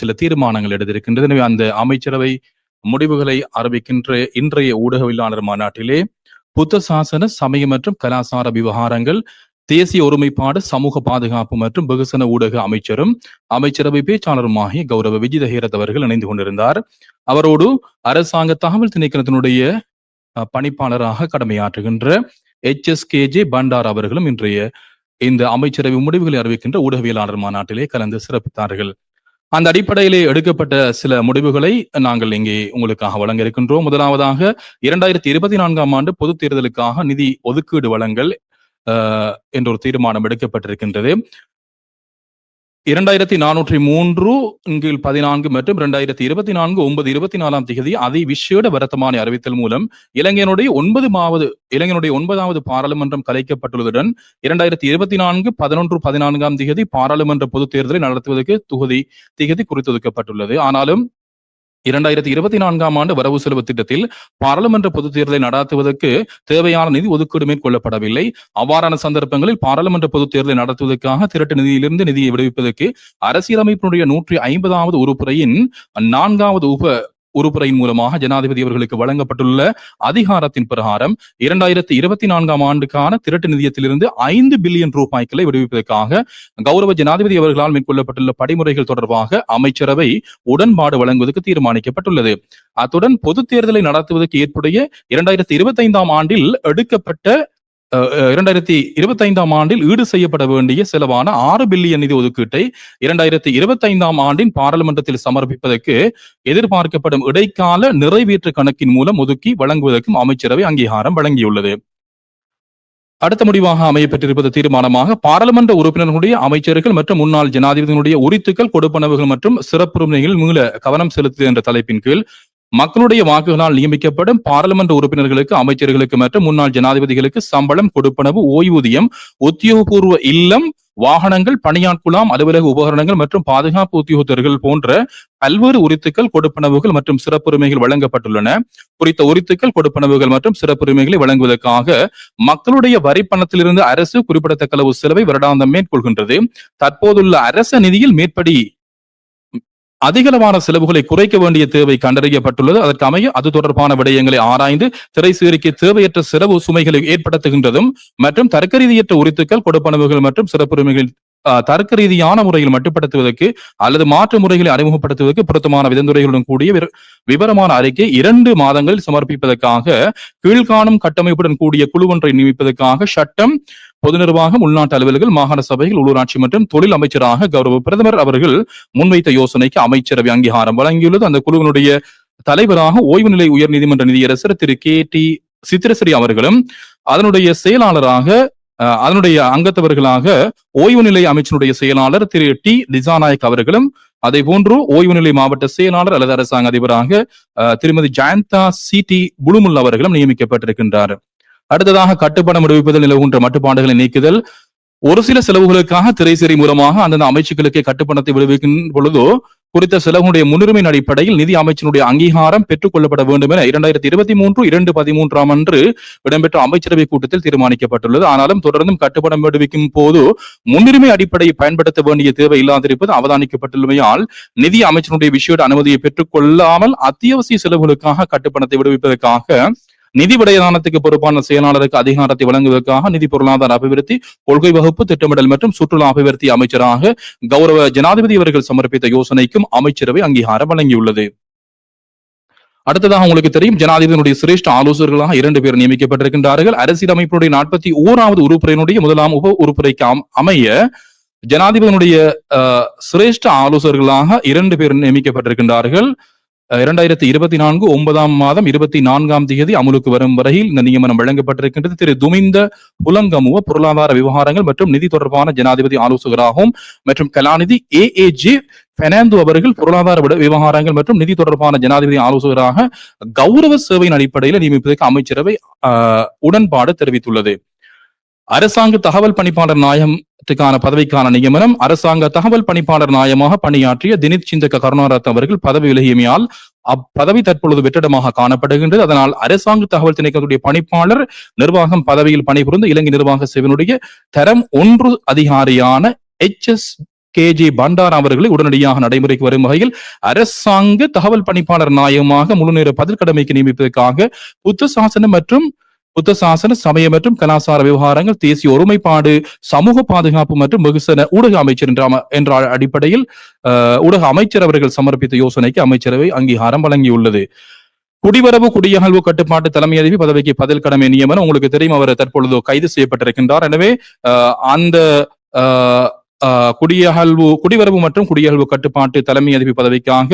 சில தீர்மானங்கள் எடுத்திருக்கின்றது. எனவே அந்த அமைச்சரவை முடிவுகளை அறிவிக்கின்ற இன்றைய ஊடகவியலாளர் மாநாட்டிலே புத்த சாசன சமய மற்றும் கலாசார விவகாரங்கள் தேசிய ஒருமைப்பாடு சமூக பாதுகாப்பு மற்றும் வெகுசன ஊடக அமைச்சரும் அமைச்சரவை பேச்சாளருமாகிய கௌரவ விஜித ஹீரத் அவர்கள் இணைந்து கொண்டிருந்தார். அவரோடு அரசாங்க தகவல் திணைக்களத்தினுடைய பணிப்பாளராக கடமையாற்றுகின்ற H S K J Bandara அவர்களும் இன்றைய இந்த அமைச்சரவை முடிவுகளை அறிவிக்கின்ற ஊடகவியலாளர் மாநாட்டிலே கலந்து சிறப்பித்தார்கள். அந்த அடிப்படையிலே எடுக்கப்பட்ட சில முடிவுகளை நாங்கள் இங்கே உங்களுக்காக வழங்க இருக்கின்றோம் முதலாவதாக இரண்டாயிரத்தி இருபத்தி நான்காம் ஆண்டு பொதுத் தேர்தலுக்காக நிதி ஒதுக்கீடு வழங்கல் என்ற ஒரு தீர்மானம் எடுக்கப்பட்டிருக்கின்றது. இரண்டாயிரத்தி நானூற்றி மூன்று கீழ் பதினான்கு மற்றும் இரண்டாயிரத்தி இருபத்தி நான்கு ஒன்பது இருபத்தி நாலாம் திகதி அதி விசேட வர்த்தமானி அறிவித்தல் மூலம் இலங்கையினுடைய ஒன்பதுமாவது இலங்கையினுடைய ஒன்பதாவது பாராளுமன்றம் கலைக்கப்பட்டுள்ளதுடன் இரண்டாயிரத்தி இருபத்தி நான்கு பதினொன்று பதினான்காம் திகதி பாராளுமன்ற பொதுத் தேர்தலை நடத்துவதற்கு தொகுதி திகதி குறித்தொதுக்கப்பட்டுள்ளது. ஆனாலும் இரண்டாயிரத்தி இருபத்தி நான்காம் ஆண்டு வரவு செலவு திட்டத்தில் பாராளுமன்ற பொதுத் தேர்தலை நடத்துவதற்கு தேவையான நிதி ஒதுக்கீடு மேற்கொள்ளப்படவில்லை. அவ்வாறான சந்தர்ப்பங்களில் பாராளுமன்ற பொதுத் தேர்தலை நடத்துவதற்காக திரட்டு நிதியிலிருந்து நிதியை விடுவிப்பதற்கு அரசியலமைப்பினுடைய நூற்றி ஐம்பதாவது உறுப்புறையின் நான்காவது உப உறுப்புரையின் மூலமாக ஜனாதிபதி அவர்களுக்கு வழங்கப்பட்டுள்ள அதிகாரத்தின் பிரகாரம் இரண்டாயிரத்தி இருபத்தி நான்காம் ஆண்டுக்கான திரட்டு நிதியத்திலிருந்து ஐந்து பில்லியன் ரூபாய்களை விடுவிப்பதற்காக கௌரவ ஜனாதிபதி அவர்களால் மேற்கொள்ளப்பட்டுள்ள படிமுறைகள் தொடர்பாக அமைச்சரவை உடன்பாடு வழங்குவதற்கு தீர்மானிக்கப்பட்டுள்ளது. அத்துடன் பொதுத் தேர்தலை நடத்துவதற்கு ஏற்புடைய இரண்டாயிரத்தி இருபத்தி ஐந்தாம் ஆண்டில் எடுக்கப்பட்ட இரண்டாயிரத்தி இருபத்தி ஐந்தாம் ஆண்டில் ஈடு செய்யப்பட வேண்டிய செலவான ஆறு பில்லியன் நிதி ஒதுக்கீட்டை இரண்டாயிரத்தி இருபத்தி ஐந்தாம் ஆண்டின் பாராளுமன்றத்தில் சமர்ப்பிப்பதற்கு எதிர்பார்க்கப்படும் இடைக்கால நிறைவேற்று கணக்கின் மூலம் ஒதுக்கி வழங்குவதற்கும் அமைச்சரவை அங்கீகாரம் வழங்கியுள்ளது. அடுத்த முடிவாக அமையப்பட்டிருப்பது தீர்மானமாக பாராளுமன்ற உறுப்பினர்களுடைய அமைச்சர்கள் மற்றும் முன்னாள் ஜனாதிபதியினுடைய உரித்துக்கள் கொடுப்பனவுகள் மற்றும் சிறப்புரிமைகள் மீள கவனம் செலுத்துது என்ற தலைப்பின் கீழ் மக்களுடைய வாக்குகளால் நியமிக்கப்படும் பாராளுமன்ற உறுப்பினர்களுக்கு அமைச்சர்களுக்கு மற்றும் முன்னாள் ஜனாதிபதிகளுக்கு சம்பளம் கொடுப்பனவு ஓய்வூதியம் உத்தியோகபூர்வ இல்லம் வாகனங்கள் பணியாட்குலாம் அலுவலக உபகரணங்கள் மற்றும் பாதுகாப்பு உத்தியோகத்தர்கள் போன்ற பல்வேறு உரித்துக்கள் கொடுப்பனவுகள் மற்றும் சிறப்புரிமைகள் வழங்கப்பட்டுள்ளன. குறித்த உரித்துக்கள் கொடுப்பனவுகள் மற்றும் சிறப்புரிமைகளை வழங்குவதற்காக மக்களுடைய வரி பணத்திலிருந்து அரசு குறிப்பிடத்தக்க அளவு செலவை வருடாந்தம் மேற்கொள்கின்றது. தற்போதுள்ள அரச நிதியில் மேற்படி அதிகளவான செலவுகளை குறைக்க வேண்டிய தேவை கண்டறியப்பட்டுள்ளது. அதற்கு அமைய அது தொடர்பான விடயங்களை ஆராய்ந்து திரை திரைசேரிக்கு தேவையற்ற செலவு சுமைகளை ஏற்படுத்துகின்றதும் மற்றும் தர்க்க ரீதியற்ற உரித்துக்கள் கொடுப்பனவுகள் மற்றும் சிறப்புரிமைகள் ஆஹ், தர்க்க ரீதியான முறையில் மட்டுப்படுத்துவதற்கு அல்லது மாற்று முறைகளை அறிமுகப்படுத்துவதற்கு பொருத்தமான விதந்துரைகளுடன் கூடிய விவரமான அறிக்கை இரண்டு மாதங்களில் சமர்ப்பிப்பதற்காக கீழ்காணும் கட்டமைப்புடன் கூடிய குழு ஒன்றை நியமிப்பதற்காக சட்டம் பொது நிர்வாகம் உள்நாட்டு அலுவல்கள் மாகாண சபைகள் உள்ளூராட்சி மற்றும் தொழில் அமைச்சராக கௌரவ பிரதமர் அவர்கள் முன்வைத்த யோசனைக்கு அமைச்சரவை அங்கீகாரம் வழங்கியுள்ளது. அந்த குழுவினுடைய தலைவராக ஓய்வு நிலை உயர்நீதிமன்ற நீதியரசர் திரு கே டி சித்திரஸ்ரீ அவர்களும் அதனுடைய செயலாளராக அதனுடைய அங்கத்தவர்களாக ஓய்வு நிலை அமைச்சனுடைய செயலாளர் திரு டி திசாநாயக் அவர்களும் அதே போன்று ஓய்வு நிலை மாவட்ட செயலாளர் அல்லது அரசாங்க அதிபராக அஹ், திருமதி ஜயந்தா சி டி புலுமுல் அவர்களும் நியமிக்கப்பட்டிருக்கின்றார். அடுத்ததாக கட்டுப்பணம் விடுவிப்பதில் நிலவுகின்ற மட்டுப்பாடுகளை நீக்குதல். ஒரு சில செலவுகளுக்காக திரைசேரி மூலமாக அந்தந்த அமைச்சுக்களுக்கே கட்டுப்பணத்தை விடுவிக்கும் பொழுதோ குறித்த செலவுடைய முன்னுரிமையின் அடிப்படையில் நிதி அமைச்சனுடைய அங்கீகாரம் பெற்றுக் கொள்ளப்பட வேண்டும் என இரண்டாயிரத்தி இருபத்தி மூன்று இரண்டு பதிமூன்றாம் அன்று இடம்பெற்ற அமைச்சரவை கூட்டத்தில் தீர்மானிக்கப்பட்டுள்ளது. ஆனாலும் தொடர்ந்தும் கட்டுப்பணம் விடுவிக்கும் போது முன்னுரிமை அடிப்படையை பயன்படுத்த வேண்டிய தேவை இல்லாதிருப்பது அவதானிக்கப்பட்டுள்ளமையால் நிதி அமைச்சனுடைய விஷயோட அனுமதியை பெற்றுக் கொள்ளாமல் அத்தியாவசிய செலவுகளுக்காக கட்டுப்பணத்தை விடுவிப்பதற்காக நிதி விடயதானத்துக்கு பொறுப்பான செயலாளருக்கு அதிகாரத்தை வழங்குவதற்காக நிதி பொருளாதார அபிவிருத்தி கொள்கை வகுப்பு திட்டமிடல் மற்றும் சுற்றுலா அபிவிருத்தி அமைச்சராக கௌரவ ஜனாதிபதி அவர்கள் சமர்ப்பித்த யோசனைக்கும் அமைச்சரவை அங்கீகாரம் வழங்கியுள்ளது. அடுத்ததாக உங்களுக்கு தெரியும் ஜனாதிபதியினுடைய சிரேஷ்ட ஆலோசகர்களாக இரண்டு பேர் நியமிக்கப்பட்டிருக்கின்றார்கள். அரசியலமைப்பினுடைய நாற்பத்தி ஓராவது உறுப்புரையினுடைய முதலாம் உப உறுப்புரைக்கு அமைய ஜனாதிபதியினுடைய அஹ், சிரேஷ்ட ஆலோசகர்களாக இரண்டு பேர் நியமிக்கப்பட்டிருக்கின்றார்கள். இரண்டாயிரத்தி இருபத்தி நான்கு ஒன்பதாம் மாதம் இருபத்தி நான்காம் தேதி அமுலுக்கு வரும் வரையில் இந்த நியமனம் வழங்கப்பட்டிருக்கின்றது. திரு துமிந்த புலங்கமுவ பொருளாதார விவகாரங்கள் மற்றும் நிதி தொடர்பான ஜனாதிபதி ஆலோசகராகவும் மற்றும் கலாநிதி ஏ ஏ ஜே பெனாந்து அவர்கள் பொருளாதார விட- விவகாரங்கள் மற்றும் நிதி தொடர்பான ஜனாதிபதி ஆலோசகராக கௌரவ சேவையின் அடிப்படையில் நியமிப்பதற்கு அமைச்சரவை ஆஹ், உடன்பாடு தெரிவித்துள்ளது. அரசாங்க தகவல் பணிப்பாளர் நாயகத்துக்கான பதவிக்கான நியமனம் அரசாங்க தகவல் பணிப்பாளர் நாயமாக பணியாற்றிய தினித் சிந்தக கருணாரத் அவர்கள் பதவி விலகியமையால் அப்பதவி தற்பொழுது வெற்றிடமாக காணப்படுகின்றது. அதனால் அரசாங்க தகவல் திணைக்கத்துடைய பணிப்பாளர் நிர்வாகம் பதவியில் பணிபுரிந்து இலங்கை நிர்வாக சேவனுடைய தரம் ஒன்று அதிகாரியான எச் எஸ் கே ஜே பண்டார் அவர்களை உடனடியாக நடைமுறைக்கு வரும் வகையில் அரசாங்க தகவல் பணிப்பாளர் நாயகமாக முழுநேர பதில் கடமைக்கு நியமிப்பதற்காக புத்த சாசனம் மற்றும் புத்த சாசன சமய மற்றும் கலாசார விவகாரங்கள் தேசிய ஒருமைப்பாடு சமூக பாதுகாப்பு மற்றும் வெகுசன ஊடக அமைச்சர் என்ற என்ற அடிப்படையில் ஊடக அமைச்சர் அவர்கள் சமர்ப்பித்த யோசனைக்கு அமைச்சரவை அங்கீகாரம் வழங்கியுள்ளது. குடிவரவு குடியகழ்வு கட்டுப்பாட்டு தலைமை அதிபர் பதவிக்கு பதில் கடமை நியமனம் உங்களுக்கு தெரியும் அவர் தற்பொழுது கைது செய்யப்பட்டிருக்கின்றார். எனவே அந்த குடியகழ்வு குடிவரவு மற்றும் குடியகழ்வு கட்டுப்பாட்டு தலைமை அதிபர் பதவிக்காக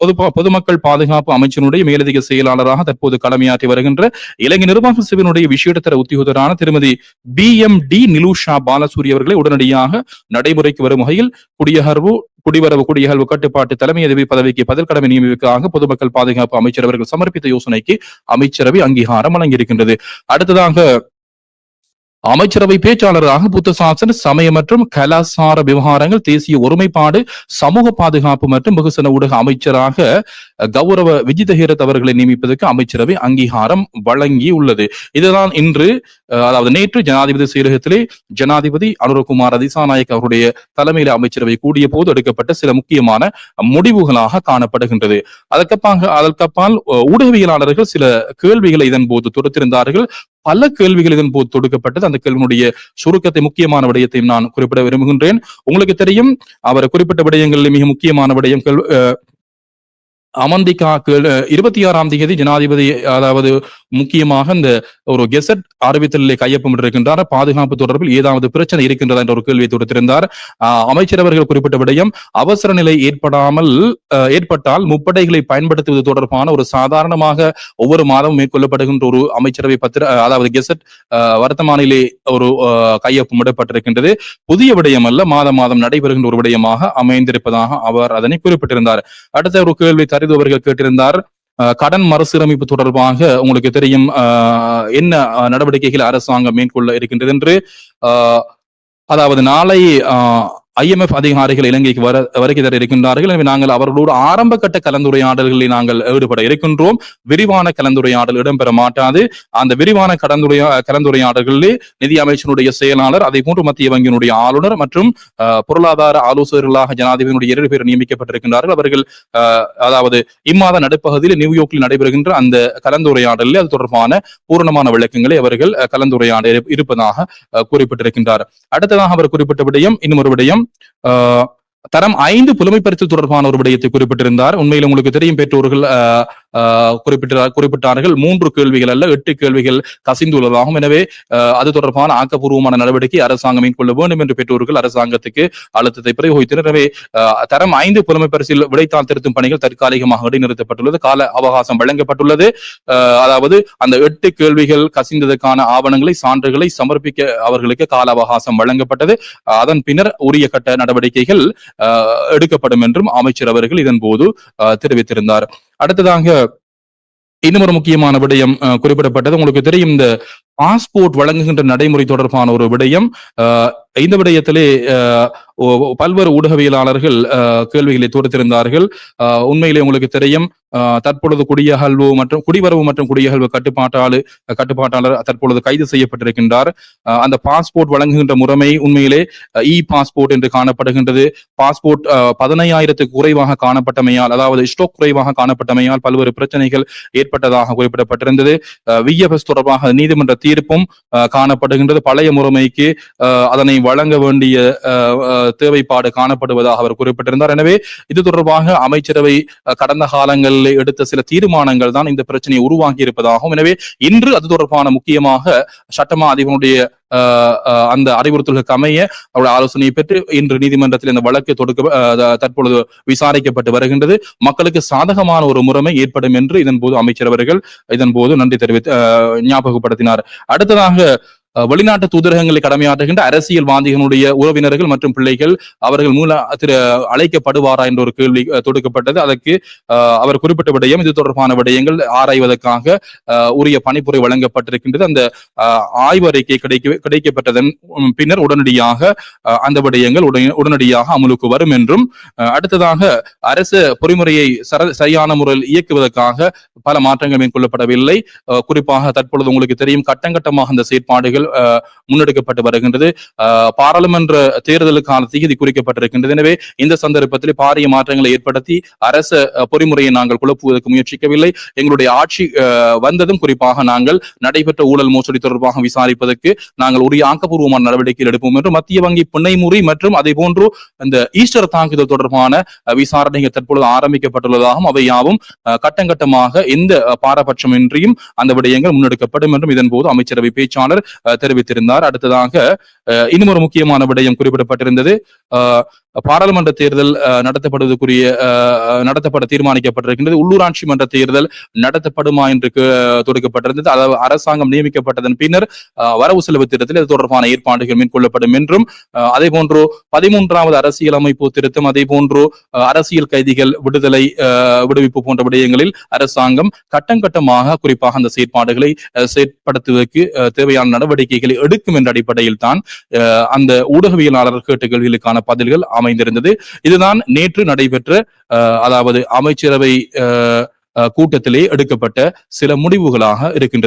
பொது பொதுமக்கள் பாதுகாப்பு அமைச்சனுடைய மேலதிக செயலாளராக தற்போது கடமையாற்றி வருகின்ற இலங்கை நிர்வாக சபையினுடைய விசேடத்தர உத்தியோகரான திருமதி P M D Nilusha Balasuri அவர்களை உடனடியாக நடைமுறைக்கு வரும் வகையில் குடியகர்வு குடிவரவு குடியகழ்வு கட்டுப்பாட்டு தலைமை அதிபதி பதவிக்கு பதில் கடமை நியமிப்புக்காக பொதுமக்கள் பாதுகாப்பு அமைச்சர் அவர்கள் சமர்ப்பித்த யோசனைக்கு அமைச்சரவை அங்கீகாரம் வழங்கியிருக்கின்றது. அடுத்ததாக அமைச்சரவை பேச்சாளராக புத்த சாசன சமய மற்றும் கலாசார விவகாரங்கள் தேசிய ஒருமைப்பாடு சமூக பாதுகாப்பு மற்றும் வெகுசன ஊடக அமைச்சராக கௌரவ விஜிதஹீரத் அவர்களை நியமிப்பதற்கு அமைச்சரவை அங்கீகாரம் வழங்கி உள்ளது இதுதான் இன்று அதாவது நேற்று ஜனாதிபதி செயலகத்திலே ஜனாதிபதி அனுரகுமார் அதிசாநாயக் அவருடைய தலைமையில அமைச்சரவை கூடிய போது எடுக்கப்பட்ட சில முக்கியமான முடிவுகளாக காணப்படுகின்றது. அதற்கப்பாக அதற்கப்பால் ஊடகவியலாளர்கள் சில கேள்விகளை இதன் போது தொடுத்திருந்தார்கள். பல கேள்விகள் இதன் போது தொடுக்கப்பட்டது. அந்த கேள்வியினுடைய சுருக்கத்தை முக்கியமான விடயத்தையும் நான் குறிப்பிட விரும்புகின்றேன். உங்களுக்கு தெரியும் அவர் குறிப்பிட்ட விடயங்களில் மிக முக்கியமான விடயம் அஹ், அமந்திகா கேள்- இருபத்தி ஆறாம் தேதி ஜனாதிபதி அதாவது முக்கியமாக இந்த ஒரு கெசட் அறிவித்தலிலே கையொப்பமிட்டிருக்கின்றார். பாதுகாப்பு தொடர்பில் ஏதாவது பிரச்சனை இருக்கின்றதா என்ற ஒரு கேள்வியை தொடுத்திருந்தார். அமைச்சரவர்கள் அமைச்சர் அவர்கள் குறிப்பிட்ட விடயம் அவசர நிலை ஏற்படாமல் ஏற்பட்டால் முப்படைகளை பயன்படுத்துவது தொடர்பான ஒரு சாதாரணமாக ஒவ்வொரு மாதமும் மேற்கொள்ளப்படுகின்ற ஒரு அமைச்சரவை பத்திர அதாவது கெசட் வர்த்தமானிலே ஒரு அஹ், கையொப்பமிடப்பட்டிருக்கின்றது. புதிய விடயம் அல்ல மாதம் மாதம் நடைபெறுகின்ற ஒரு விடயமாக அமைந்திருப்பதாக அவர் அதனை குறிப்பிட்டிருந்தார். அடுத்த ஒரு கேள்வி தரிது அவர்கள் கேட்டிருந்தார். கடன் மறுசீரமைப்பு தொடர்பாக உங்களுக்கு தெரியும் என்ன நடவடிக்கைகள் அரசாங்கம் மேற்கொள்ள இருக்கின்றது என்று அதாவது நாளை ஐஎம்எஃப் அதிகாரிகள் இலங்கைக்கு வர வருகை தர இருக்கின்றார்கள். எனவே நாங்கள் அவர்களோடு ஆரம்ப கட்ட கலந்துரையாடல்களில் நாங்கள் ஈடுபட இருக்கின்றோம். விரிவான கலந்துரையாடல் இடம்பெற மாட்டாது. அந்த விரிவான கலந்துரையா கலந்துரையாடல்களிலே நிதி அமைச்சனுடைய செயலாளர் அதே போன்று மத்திய வங்கியினுடைய ஆளுநர் மற்றும் பொருளாதார ஆலோசகர்களாக ஜனாதிபதியினுடைய இரண்டு பேர் நியமிக்கப்பட்டிருக்கின்றார்கள். அவர்கள் அஹ், அதாவது இம்மாத நடுப்பகுதியில் நியூயார்க்கில் நடைபெறுகின்ற அந்த கலந்துரையாடலில் அது தொடர்பான பூரணமான விளக்கங்களை அவர்கள் கலந்துரையாட இருப்பதாக குறிப்பிட்டிருக்கின்றார். அடுத்ததாக அவர் குறிப்பிட்ட விடயம் இன்னும் ஒரு விடயம் தரம் ஐந்து புலமைப்பரிசு தொடர்பான ஒரு விடயத்தை குறிப்பிட்டிருந்தார். உண்மையில் உங்களுக்கு தெரியும் பெற்றோர்கள் குறிப்பிட்ட குறிப்பிட்டார் குறிப்பிட்டார்கள் மூன்று கேள்விகள் அல்ல எட்டு கேள்விகள் கசிந்துள்ளதாகும். எனவே அஹ், அது தொடர்பான ஆக்கப்பூர்வமான நடவடிக்கை அரசாங்கம் மேற்கொள்ள வேண்டும் என்று பெற்றோர்கள் அரசாங்கத்துக்கு அழுத்தத்தை பிரயோகித்தனர். எனவே தரம் ஐந்து புலமை பரிசில் விடைத்தாள் திருத்தும் பணிகள் தற்காலிகமாக இடைநிறுத்தப்பட்டுள்ளது. கால அவகாசம் வழங்கப்பட்டுள்ளது. அதாவது அந்த எட்டு கேள்விகள் கசிந்ததற்கான ஆவணங்களை சான்றுகளை சமர்ப்பிக்க அவர்களுக்கு கால அவகாசம் வழங்கப்பட்டது. அதன் பின்னர் உரிய கட்ட நடவடிக்கைகள் எடுக்கப்படும் என்றும் அமைச்சர் அவர்கள் இதன் போது தெரிவித்திருந்தார். அடுத்ததாக இன்னும் ஒரு முக்கியமான விடயம் அஹ், குறிப்பிடப்பட்டது. உங்களுக்கு தெரியும் இந்த பாஸ்போர்ட் வழங்குகின்ற நடைமுறை தொடர்பான ஒரு விடயம் இந்த விடயத்திலே அஹ், பல்வேறு ஊடகவியலாளர்கள் கேள்விகளை தொடுத்திருந்தார்கள். உண்மையிலே உங்களுக்கு தெரியும் தற்பொழுது குடியகழ்வு மற்றும் குடிவரவு மற்றும் குடியகழ்வு கட்டுப்பாட்டாளு கட்டுப்பாட்டாளர் தற்பொழுது கைது செய்யப்பட்டிருக்கின்றார். அந்த பாஸ்போர்ட் வழங்குகின்ற முறைமை உண்மையிலே இ பாஸ்போர்ட் என்று காணப்படுகின்றது. பாஸ்போர்ட் பதினையாயிரத்துக்கு குறைவாக காணப்பட்டமையால் அதாவது ஸ்டோக் குறைவாக காணப்பட்டமையால் பல்வேறு பிரச்சனைகள் ஏற்பட்டதாக குறிப்பிடப்பட்டிருந்தது. விஎஃப்எஸ் தொடர்பாக நீதிமன்ற தீர்ப்பும் காணப்படுகின்றது. பழைய முறைமைக்கு அதனை வழங்க வேண்டிய தேவைப்பாடு காணப்படுவதாக அவர் குறிப்பிட்டிருந்தார். எனவே இது தொடர்பாக அமைச்சரவை கடந்த காலங்களில் எடுத்த சில தீர்மானங்கள் தான் இந்த பிரச்சனையை உருவாக்கி இருப்பதாகவும் எனவே இன்று அது தொடர்பான முக்கியமாக சட்டமா அதிபருடைய அந்த அறிவுறுத்தல்களுக்கு அமைய அவருடைய ஆலோசனையை பெற்று இன்று நீதிமன்றத்தில் இந்த வழக்கு தொடுக்க தற்பொழுது விசாரிக்கப்பட்டு வருகின்றது. மக்களுக்கு சாதகமான ஒரு முறைமை ஏற்படும் என்று இதன் போது அமைச்சர் அவர்கள் இதன் போது நன்றி தெரிவித்து ஞாபகப்படுத்தினார். அடுத்ததாக வெளிநாட்டு தூதரகங்களை கடமையாற்றுகின்ற அரசியல்வாதிகளுடைய உறவினர்கள் மற்றும் பிள்ளைகள் அவர்கள் மூல திரு அழைக்கப்படுவாரா என்ற ஒரு கேள்வி தொடுக்கப்பட்டது. அதற்கு அவர் குறிப்பிட்ட விடயம் இது தொடர்பான விடயங்கள் ஆராய்வதற்காக உரிய பணிப்புரை வழங்கப்பட்டிருக்கின்றது. அந்த ஆய்வறிக்கை கிடைக்க கிடைக்கப்பட்டதன் பின்னர் உடனடியாக அந்த விடயங்கள் உடனே- உடனடியாக அமலுக்கு வரும் என்றும் அடுத்ததாக அரசு பொறிமுறையை சர- சரியான முறையில் இயக்குவதற்காக பல மாற்றங்கள் மேற்கொள்ளப்படவில்லை. குறிப்பாக தற்பொழுது உங்களுக்கு தெரியும் கட்டங்கட்டமாக அந்த செயற்பாடுகள் முன்னெடுக்கப்பட்டு வருகின்றது. பாராளுமன்ற தேர்தலுக்கான திகதி குறிக்கப்பட்டிருக்கின்றது. எனவே இந்த சந்தர்ப்பத்தில் பாரிய மாற்றங்களை ஏற்படுத்தி அரச பொறிமுறையை நாங்கள் குழப்புவதற்கு முயற்சிக்கவில்லை. எங்களுடைய ஆட்சி வந்ததும் குறிப்பாக நாங்கள் நடைபெற்ற ஊழல் மோசடி தொடர்பாக விசாரிப்பதற்கு நாங்கள் உரிய ஆக்கப்பூர்வமான நடவடிக்கைகள் எடுப்போம் என்று மத்திய வங்கி பிணைமுறி மற்றும் அதே போன்று இந்த ஈஸ்டர் தாக்குதல் தொடர்பான விசாரணைகள் தற்பொழுது ஆரம்பிக்கப்பட்டுள்ளதாகவும் அவை யாவும் கட்டங்கட்டமாக எந்த பாரபட்சமின்றியும் அந்த விடயங்கள் முன்னெடுக்கப்படும் என்றும் இதன் போது அமைச்சரவை பேச்சாளர் தெரிவித்திருந்தார். அடுத்ததாக இன்னும் ஒரு முக்கியமான விடயம் குறிப்பிடப்பட்டிருந்தது. பாராளுமன்ற தேர்தல் நடத்தப்படுவதற்குரிய நடத்தப்பட தீர்மானிக்கப்பட்டிருக்கின்றது. உள்ளூராட்சி மன்ற தேர்தல் நடத்தப்படுமா என்று தொடுக்கப்பட்டிருந்தது. அதாவது அரசாங்கம் நியமிக்கப்பட்டதன் பின்னர் வரவு செலவு திட்டத்தில் இது தொடர்பான ஏற்பாடுகள் மேற்கொள்ளப்படும் என்றும் அதே போன்று பதிமூன்றாவது அரசியல் அமைப்பு திருத்தம் அதே போன்று அரசியல் கைதிகள் விடுதலை விடுவிப்பு போன்ற விடயங்களில் அரசாங்கம் கட்டம் கட்டமாக குறிப்பாக அந்த செயற்பாடுகளை செயற்படுத்துவதற்கு தேவையான நடவடிக்கைகளை எடுக்கும் என்ற அடிப்படையில் தான் அந்த ஊடகவியலாளர் கேட்ட கேள்விகளுக்கான பதில்கள் அமை அமைந்திருந்தது. இதுதான் நேற்று நடைபெற்ற அதாவது அமைச்சரவை கூட்டத்திலே எடுக்கப்பட்ட சில முடிவுகளாக இருக்கின்றது